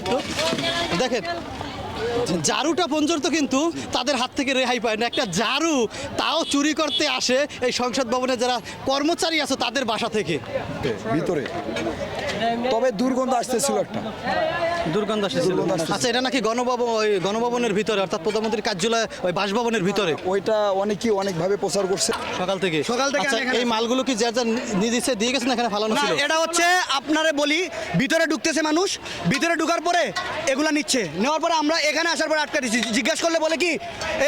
একটু। দেখেন, জারুটা পর্যন্ত কিন্তু তাদের হাত থেকে রেহাই পায় না। একটা জারু তাও চুরি করতে আসে এই সংসদ ভবনে যারা কর্মচারী আছে তাদের বাসা থেকে। ভিতরে। তবে দুর্গন্ধ আসতেছিল একটা। দুর্গন্ধ আসতেছিল। আচ্ছা এটা নাকি গণভবন ওই গণভবনের ভিতরে অর্থাৎ প্রধানমন্ত্রীর কার্যালয় ওই বাসভবনের ভিতরে? ওইটা অনেকেই অনেকভাবে প্রচার করছে। সকাল থেকে। সকাল থেকে আচ্ছা এই মালগুলো কি যার যার নিজ ইচ্ছে দিয়ে গেছেন এখানে ফালানো ছিল? এটা হচ্ছে আপনারে বলি ভিতরে ঢুকতেছে মানুষ ভিতরে ঢুকার পরে এগুলা নিচ্ছে। নেওয়ার পরে আমরা এখানে আসার পরে আটকা দিচ্ছি জিজ্ঞাসা করলে বলে কি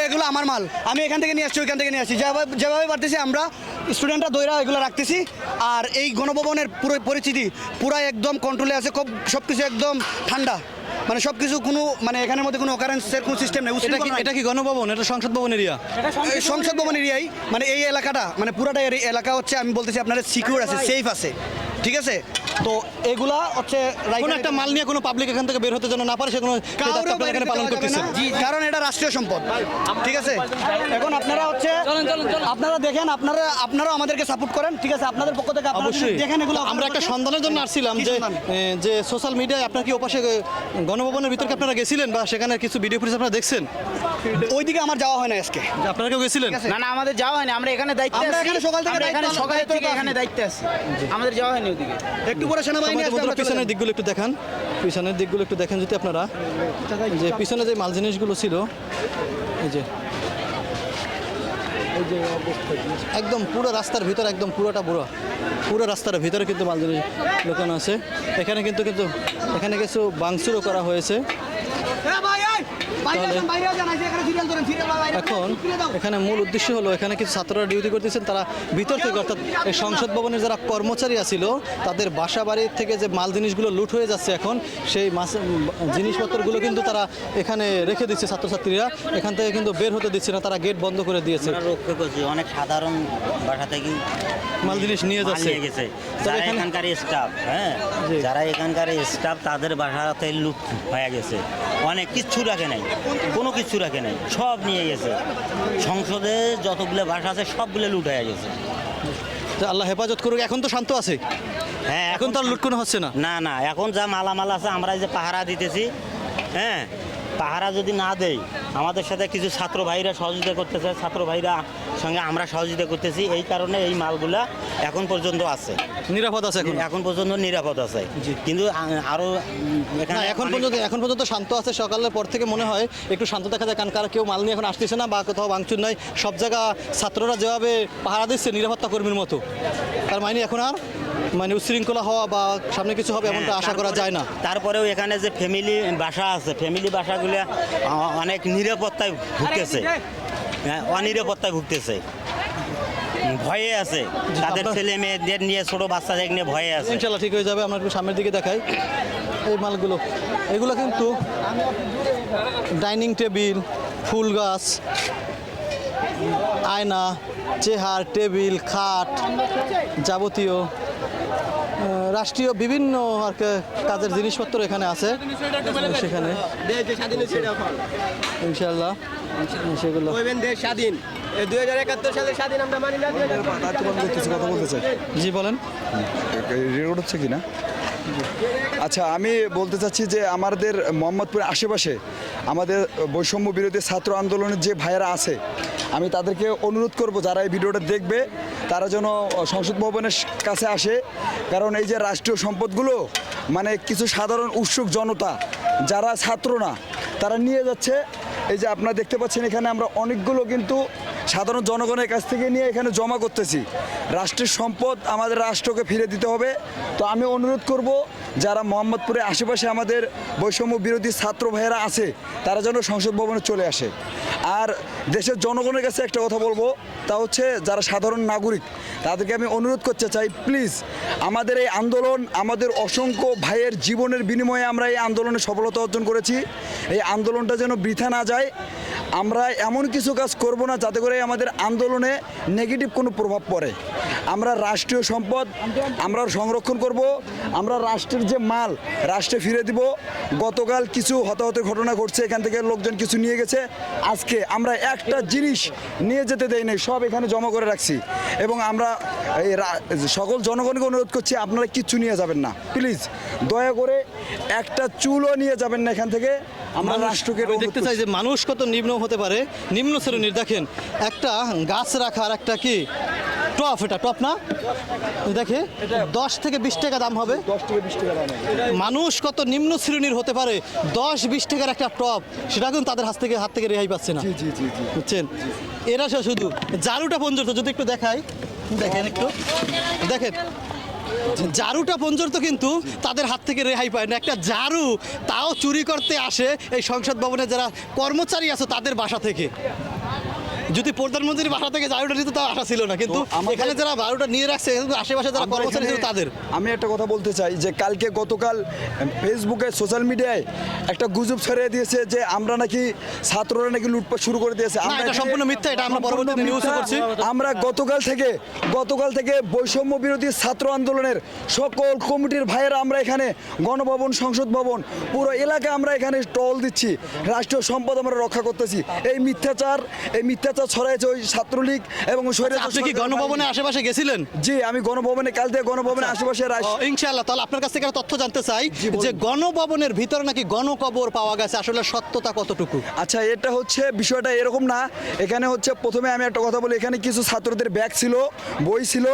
এগুলো আমার মাল আমি এখান থেকে নিয়ে আসছি ওইখান থেকে নিয়ে আসছি। যেভাবে যেভাবে পারতেছি আমরা স্টুডেন্টরা দৈরা এগুলো রাখতেছি আর এই গণভবনের পুরো পরিচিতি পুরো একদম কন্ট্রোলে আছে খুব সব কিছু একদম ঠান্ডা। মানে সব কিছু কোনো মানে এখানের মধ্যে কোনো অকারেন্সের কোনো সিস্টেম নেই এটা কি এটা কি গণভবন? এটা সংসদ ভবন এরিয়া? এই সংসদ ভবন এরিয়াই। মানে এই এলাকাটা মানে পুরাটা এর এলাকা হচ্ছে আমি বলতেছি আপনার সিকিউর আছে সেফ আছে। ঠিক আছে? তো এগুলা হচ্ছে কোনো একটা মাল নিয়ে কোনো পাবলিক এখান থেকে বের হতে যেন না পারে সে কোনো সেই দায়িত্ব কাউরেও আপনারা বাইরে এখানে পালন। করতেছেন কারণ এটা রাষ্ট্রীয় সম্পদ। ঠিক আছে? এখন আপনারা হচ্ছে আপনারা দেখেন আপনারা আপনারাও আমাদেরকে সাপোর্ট করেন ঠিক আছে? আপনাদের পক্ষ থেকে আপনারা অবশ্যই। দেখেন এগুলো আমরা একটা সন্ধানের জন্য আসছিলাম যে যে সোশ্যাল মিডিয়ায় আপনার কি ওপাশে গণভবনের ভিতরে আপনারা গেছিলেন বা সেখানে কিছু ভিডিও ফুটেজ আপনারা দেখছেন? ওইদিকে আমার যাওয়া হয় না আজকে। আপনারা কেউ গেছিলেন? না না আমাদের যাওয়া হয়নি। আমরা এখানে দায়িত্ব আমরা এখানে সকাল থেকে এখানে দায়িত্ব- সকাল থেকে এখানে দায়িত্বে আছি। আমাদের যাওয়া হয়নি ওদিকে একটু পরে সেনাবাহিনী আসবে, বন্ধুরা আমরা চলে পিছনের দিকগুলো একটু দেখান। পিছনের দিকগুলো একটু দেখেন যদি আপনারা। যে পিছনে যে মাল জিনিসগুলো ছিল এই যে। একদম পুরো রাস্তার ভিতরে একদম পুরোটা পুরো। পুরো রাস্তার ভিতরে কিন্তু মাল জিনিস লুকানো আছে। এখানে কিন্তু কিন্তু এখানে কিছু বাংসুরও করা হয়েছে। এখানে এখন এখানে মূল উদ্দেশ্য হলো এখানে কিছু ছাত্ররা ডিউটি করতেছেন? তারা ভিতর থেকে অর্থাৎ এই সংসদ ভবনের যারা কর্মচারী আছিল তাদের বাসা বাড়ির থেকে যে মাল জিনিসগুলো লুট হয়ে যাচ্ছে এখন সেই মাস জিনিসপত্রগুলো কিন্তু তারা এখানে রেখে দিচ্ছে ছাত্রছাত্রীরা। এখান থেকে কিন্তু বের হতে দিচ্ছে না তারা গেট বন্ধ করে দিয়েছে। রক্ষা করছি অনেক সাধারণ বাসা থেকে মাল জিনিস নিয়ে যাচ্ছে। নিয়ে গেছে। তবে যারা এখানে- এখানকার স্টাফ হ্যাঁ। যারা এখানকার স্টাফ তাদের বাসাতে লুট হয়ে গেছে। অনেক কিচ্ছু রাখে নাই। কোনো কিছু রাখে নাই সব নিয়ে গেছে। সংসদে যতগুলো ভাষা আছে সবগুলো লুট হয়ে গেছে। তো আল্লাহ হেফাজত করুক এখন তো শান্ত আছে। হ্যাঁ এখন তো আর লুট কোনো হচ্ছে না। না না এখন যা মালামাল আছে আমরা এই যে পাহারা দিতেছি হ্যাঁ পাহারা যদি না দেই আমাদের সাথে কিছু ছাত্র ভাইরা সহযোগিতা করতেছে ছাত্র ভাইরা সঙ্গে আমরা সহযোগিতা করতেছি এই কারণে এই মালগুলা এখন পর্যন্ত আছে। নিরাপদ আছে এখন? এখন পর্যন্ত নিরাপদ আছে। কিন্তু আ- আরও এখানে এখন পর্যন্ত এখন পর্যন্ত শান্ত আছে সকালের পর থেকে মনে হয় একটু শান্ত দেখা যায় কারণ কার কেউ মাল নিয়ে এখন আসতেছে না বা কোথাও ভাঙচুর নাই সব জায়গা ছাত্ররা যেভাবে পাহারা দিচ্ছে নিরাপত্তা কর্মীর মতো। তার মানে এখন আর মানে উচ্ছৃঙ্খলা হওয়া বা সামনে কিছু হবে এমনটা হ্যাঁ, আশা করা যায় না। তারপরেও এখানে যে ফ্যামিলি বাসা আছে ফ্যামিলি বাসাগুলো অনেক নিরাপত্তায় ভুগতেছে। হ্যাঁ, অনিরাপত্তায় ভুগতেছে। ভয়ে আছে। তাদের আপনার- ছেলে মেয়েদের নিয়ে ছোট বাচ্চাদের নিয়ে ভয়ে আছে। ইনশাল্লাহ ঠিক হয়ে যাবে আমরা একটু সামনের দিকে দেখাই। এই মালগুলো এগুলো কিন্তু ডাইনিং টেবিল ফুল গাছ আয়না চেহার টেবিল খাট যাবতীয়। রাষ্ট্রীয় বিভিন্ন আর কি কাজের জিনিসপত্র এখানে আছে। সেখানে। ইনশাল্লাহ সেগুলো। স্বাধীন। দুই হাজার একাত্তর সালে স্বাধীন আমরা মানি না তোমাদের কথা বলতে চাই? জি বলেন। রেকর্ড হচ্ছে কি না? আচ্ছা আমি বলতে চাচ্ছি যে আমাদের মোহাম্মদপুরের আশেপাশে আমাদের বৈষম্য বিরোধী ছাত্র আন্দোলনের যে ভাইয়েরা আছে, আমি তাদেরকে অনুরোধ করব যারা এই ভিডিওটা দেখবে, তারা যেন সংসদ ভবনের কাছে আসে। কারণ এই যে রাষ্ট্রীয় সম্পদগুলো মানে কিছু সাধারণ উৎসুক জনতা, যারা ছাত্র না, তারা নিয়ে যাচ্ছে। এই যে আপনারা দেখতে পাচ্ছেন, এখানে আমরা অনেকগুলো কিন্তু সাধারণ জনগণের কাছ থেকে নিয়ে এখানে জমা করতেছি। রাষ্ট্রের সম্পদ আমাদের রাষ্ট্রকে ফিরে দিতে হবে। তো আমি অনুরোধ করব যারা মোহাম্মদপুরের আশেপাশে আমাদের বৈষম্য বিরোধী ছাত্র ভাইয়েরা আছে, তারা যেন সংসদ ভবনে চলে আসে। আর দেশের জনগণের কাছে একটা কথা বলব, তা হচ্ছে যারা সাধারণ নাগরিক, তাদেরকে আমি অনুরোধ করতে চাই, প্লিজ, আমাদের এই আন্দোলন, আমাদের অসংখ্য ভাইয়ের জীবনের বিনিময়ে আমরা এই আন্দোলনে সফলতা অর্জন করেছি। এই আন্দোলনটা যেন বৃথা না যায় আমরা এমন কিছু কাজ করব না যাতে করে আমাদের আন্দোলনে নেগেটিভ কোনো প্রভাব পড়ে। আমরা রাষ্ট্রীয় সম্পদ, আমরা সংরক্ষণ করব, আমরা রাষ্ট্রের যে মাল, রাষ্ট্রে ফিরে দিব। গতকাল কিছু হতাহতের ঘটনা ঘটছে, এখান থেকে লোকজন কিছু নিয়ে গেছে। আজকে আমরা একটা জিনিস নিয়ে যেতে দেই নাই, সব এখানে জমা করে রাখছি। এবং আমরা এই সকল জনগণকে অনুরোধ করছি, আপনারা কিচ্ছু নিয়ে যাবেন না। প্লিজ, দয়া করে একটা চুলও নিয়ে যাবেন না এখান থেকে। আমরা রাষ্ট্রকে দেখতে চাই যে মানুষ কত নিম্ন হতে পারে। নিম্ন শ্রেণির দেখেন একটা গাছ রাখার একটা কি? টপ এটা টপ না? দেখে দশ থেকে বিশ টাকা দাম হবে। মানুষ কত নিম্ন শ্রেণির হতে পারে দশ বিশ টাকার একটা টপ সেটা কিন্তু তাদের হাত থেকে হাত থেকে রেহাই পাচ্ছে না। বুঝছেন? এরা শুধু জারুটা পর্যন্ত যদি একটু দেখাই দেখেন একটু। দেখেন জারুটা পর্যন্ত কিন্তু তাদের হাত থেকে রেহাই পায় না। একটা জারু তাও চুরি করতে আসে এই সংসদ ভবনে যারা কর্মচারী আছে তাদের বাসা থেকে। যদি প্রধানমন্ত্রীর বাসা থেকে জারুটা নিতে তাও আশা ছিল না কিন্তু এখানে যারা বারোটা নিয়ে রাখছে আশেপাশে যারা কর্মচারী ছিল তাদের আমি একটা কথা বলতে চাই যে কালকে গতকাল ফেসবুকে সোশ্যাল মিডিয়ায় একটা গুজব ছড়িয়ে দিয়েছে যে আমরা নাকি ছাত্ররা নাকি লুটপাট শুরু করে দিয়েছে আমরা এটা সম্পূর্ণ মিথ্যা, এটা আমরা পরবর্তীতে নিউজে। করছি। আমরা গতকাল থেকে গতকাল থেকে বৈষম্য বিরোধী ছাত্র আন্দোলনের সকল কমিটির ভাইয়েরা আমরা এখানে গণভবন সংসদ ভবন পুরো এলাকা আমরা এখানে টল দিচ্ছি রাষ্ট্রীয় সম্পদ আমরা রক্ষা করতেছি এই মিথ্যাচার এই মিথ্যাচার ছড়াইছে ওই ছাত্রলীগ এবং স্বৈরাচার আপনি কি সরকারের গণভবনে আশেপাশে গেছিলেন? জি আমি গণভবনে কাল থেকে গণভবনের আশেপাশে রাশ- ও, ইনশাআল্লাহ তাহলে আপনার কাছ থেকে একটা তথ্য জানতে চাই যে গণভবনের ভিতরে নাকি গণকবর পাওয়া গেছে আসলে সত্যতা কতটুকু? আচ্ছা এটা হচ্ছে বিষয়টা এরকম না এখানে হচ্ছে প্রথমে আমি একটা কথা বলি এখানে কিছু ছাত্রদের ব্যাগ ছিল বই ছিল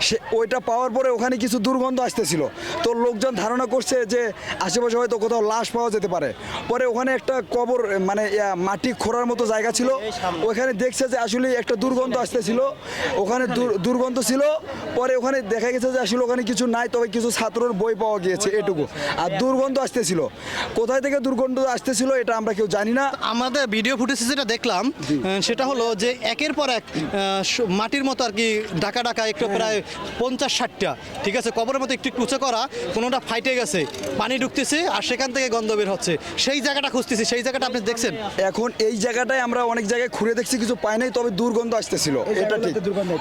সে ওইটা পাওয়ার পরে ওখানে কিছু দুর্গন্ধ আসতেছিল। তো লোকজন ধারণা করছে যে আশেপাশে হয়তো কোথাও লাশ পাওয়া যেতে পারে। পরে ওখানে একটা কবর মানে মাটি খোঁড়ার মতো জায়গা ছিল ওখানে দেখছে যে আসলে একটা দুর্গন্ধ আসতেছিল ওখানে দুর্গন্ধ ছিল পরে ওখানে দেখা গেছে যে আসলে ওখানে কিছু নাই তবে কিছু ছাত্রর বই পাওয়া গিয়েছে এটুকু। আর দুর্গন্ধ আসতেছিল। কোথায় থেকে দুর্গন্ধ আসতেছিল এটা আমরা কেউ জানি না। আমাদের ভিডিও ফুটেজে যেটা দেখলাম সেটা হলো যে একের পর এক মাটির মতো আর কি ডাকা ডাকা একটু প্রায় পঞ্চাশ ষাটটা ঠিক আছে? কবরের মতো একটু কুচে করা কোনোটা ফাইটে গেছে পানি ঢুকতেছে আর সেখান থেকে গন্ধ বের হচ্ছে। সেই জায়গাটা খুঁজতেছি সেই জায়গাটা আপনি দেখছেন? এখন এই জায়গাটায় আমরা অনেক জায়গায় ঘুরে দেখছি কিছু পাই নাই তবে দুর্গন্ধ আসতেছিল। এটা ঠিক।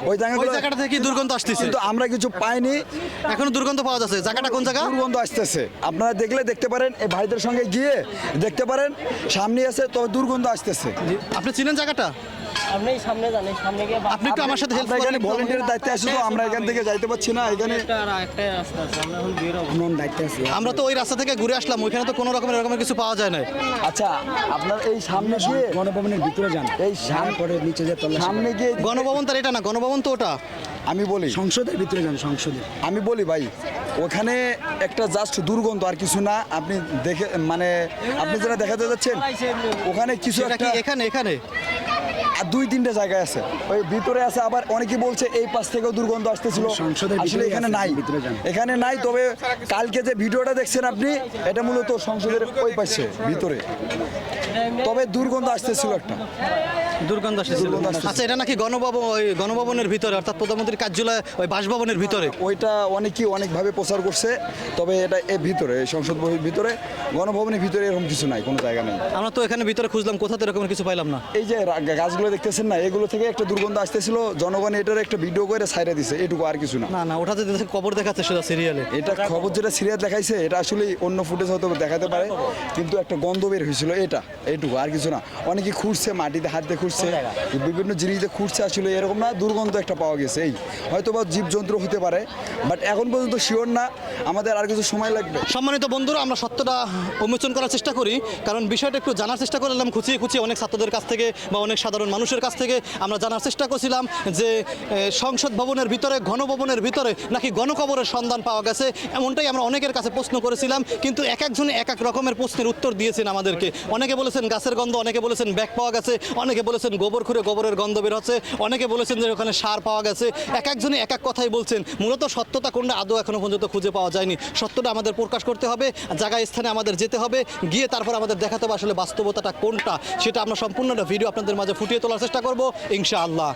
ওই জায়গাগুলো জায়গাটা থেকে দুর্গন্ধ আসতেছে? কিন্তু আমরা কিছু পাইনি। এখনও দুর্গন্ধ পাওয়া যাচ্ছে। জায়গাটা কোন জায়গা? দুর্গন্ধ আসতেছে। আপনারা দেখলে দেখতে পারেন এই ভাইদের সঙ্গে গিয়ে দেখতে পারেন। সামনে আছে তবে দুর্গন্ধ আসতেছে। আপনি চিনেন জায়গাটা? আপনি সামনে যান সামনে গিয়ে আপনি একটু আমার সাথে হেল্প করেন ভলেন্টিয়ার দায়িত্বে আছি তো আমরা এখান থেকে যাইতে পারছি না এখানে একটা একটাই রাস্তা আছে আমরা এখন বের হব। আমরা তো ওই রাস্তা থেকে ঘুরে আসলাম ওইখানে তো কোনো রকমের এরকমের কিছু পাওয়া যায় না আচ্ছা আপনার এই সামনে গিয়ে গণভবনের ভিতরে যান। এই সাম- পরে নিচে যে সামনে গিয়ে গণভবন তার এটা না গণভবন তো ওটা। আমি বলি। সংসদের ভিতরে যান সংসদে আমি বলি ভাই ওখানে একটা জাস্ট দুর্গন্ধ আর কিছু না। আপনি দেখে মানে আপনি যেটা দেখাতে যাচ্ছেন ওখানে কিছু একটা এখানে এখানে? দুই তিনটে জায়গায় আছে। ওই ভিতরে আছে আবার অনেকে বলছে এই পাশ থেকেও দুর্গন্ধ আসতেছিল। আসলে এখানে নাই। এখানে নাই তবে কালকে যে ভিডিওটা দেখছেন আপনি এটা মূলত সংসদের ওই পাশে ভিতরে। তবে দুর্গন্ধ আসতেছিল একটা। দুর্গন্ধ আসতেছিল। আচ্ছা এটা নাকি গণভবন ওই গণভবনের ভিতরে অর্থাৎ প্রধানমন্ত্রীর কার্যালয় ওই বাসভবনের ভিতরে? ওইটা অনেকেই অনেকভাবে প্রচার করছে তবে এটা এর ভিতরে সংসদ ভবনের ভিতরে গণভবনের ভিতরে এরকম কিছু নাই কোনো জায়গা নেই। আমরা তো এখানে ভিতরে খুঁজলাম কোথাতে এরকম কিছু পাইলাম না। এই যে গাছগুলো দেখতেছেন না এগুলো থেকে একটা দুর্গন্ধ আসতেছিল জনগণ এটার একটা ভিডিও করে সাইডে দিছে এটুকু আর কিছু না। না না ওটাতে দেখে কবর দেখাচ্ছে সেটা সিরিয়ালে এটা খবর যেটা সিরিয়াস দেখাইছে এটা আসলে অন্য ফুটেজ হয়তো দেখাতে পারে কিন্তু একটা গন্ধ বের হয়েছিল এটা এইটুকু আর কিছু না। অনেকে খুঁজছে মাটিতে হাত দিয়ে খুঁড়ছে বিভিন্ন জিনিস দিয়ে খুঁড়ছে আসলে এরকম না দুর্গন্ধ একটা পাওয়া গেছে এই। হয়তো বা জীবজন্তু হতে পারে বাট এখন পর্যন্ত শিওর না আমাদের আর কিছু সময় লাগবে। সম্মানিত বন্ধুরা আমরা সত্যটা উন্মোচন করার চেষ্টা করি কারণ বিষয়টা একটু জানার চেষ্টা করলাম খুঁচিয়ে খুঁচিয়ে অনেক ছাত্রদের কাছ থেকে বা অনেক সাধারণ মানুষের কাছ থেকে আমরা জানার চেষ্টা করছিলাম যে সংসদ ভবনের ভিতরে গণভবনের ভিতরে নাকি গণকবরের সন্ধান পাওয়া গেছে এমনটাই আমরা অনেকের কাছে প্রশ্ন করেছিলাম কিন্তু এক একজনে এক এক রকমের প্রশ্নের উত্তর দিয়েছেন আমাদেরকে। অনেকে বলেছেন গাছের গন্ধ অনেকে বলেছেন ব্যাগ পাওয়া গেছে অনেকে বলেছেন, গোবর খুঁড়ে গোবরের গন্ধ বের হচ্ছে। অনেকে বলেছেন যে ওখানে সার পাওয়া গেছে। এক একজনে এক এক কথাই বলছেন। মূলত সত্যতা কোনটা আদৌ এখনও পর্যন্ত খুঁজে পাওয়া যায়নি। সত্যটা আমাদের প্রকাশ করতে হবে জায়গায় স্থানে আমাদের যেতে হবে, গিয়ে তারপর আমাদের দেখাতে হবে আসলে বাস্তবতাটা কোনটা, সেটা আমরা সম্পূর্ণ ভিডিও আপনাদের মাঝে ফুটিয়ে তোলার চেষ্টা করব, ইনশাআল্লাহ।